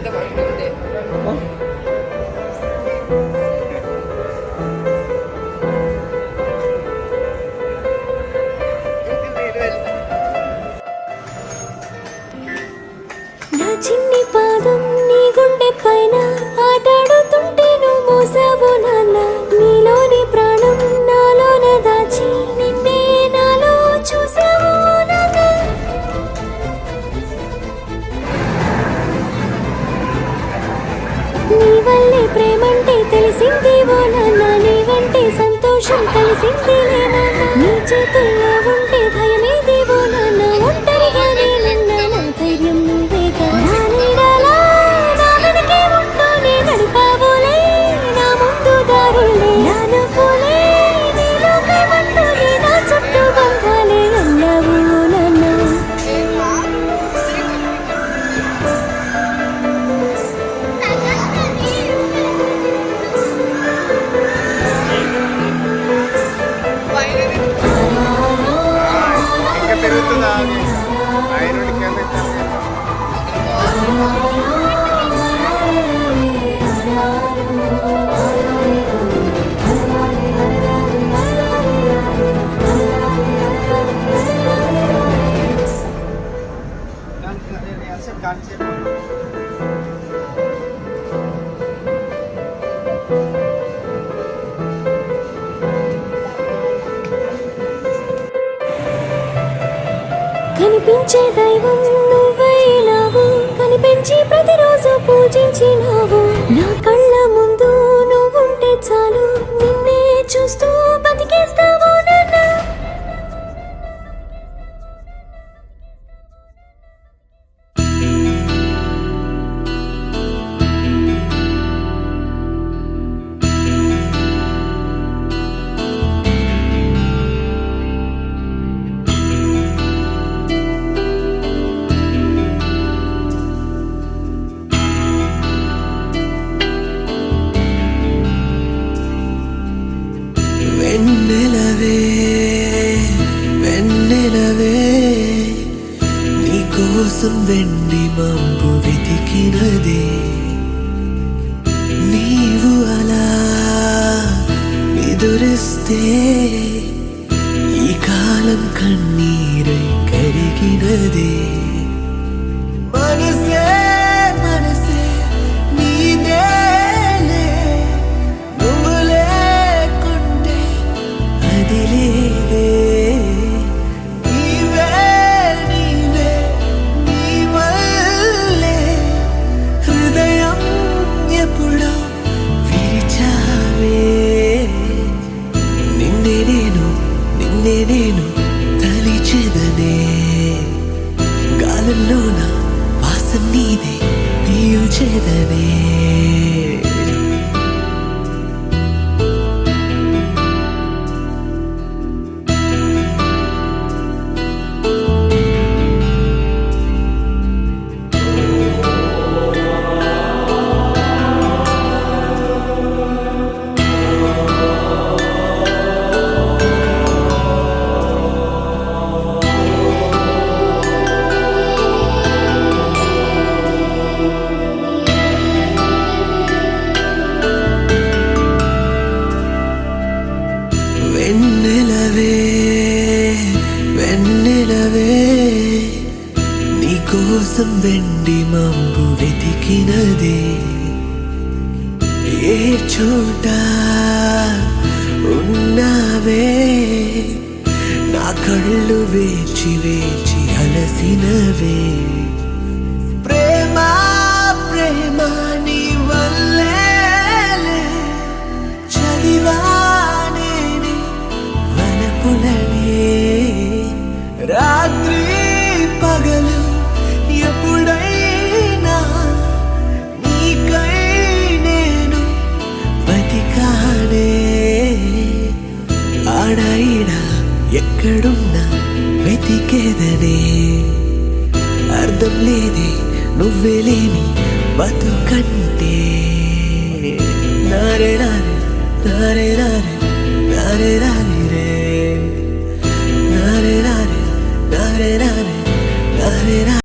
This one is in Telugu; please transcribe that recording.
歌んで。సంతోషం కలిసింది నీ చేతుల్లో కనిపించే దైవం నువ్వైనావు. కనిపించి ప్రతిరోజు పూజించినావు. నా కళ్ళ ముందు నువ్వుంటే చాలు. నిన్నే చూస్తూ వెన్నెలవే వెన్నెలవే. నీకోసం వెండి మంపు వెతికినది. నీవు అలా ఎదురిస్తే పీల్చేదనే వెన్నెలవే ఏ చోట ఉన్నావే? నా కళ్ళు వేచి వేచి అలసినవే. వెతికేదనే అర్థం లేదే నువ్వే లేని బతుకంటే నారే నారే నారే నారే నారే నారే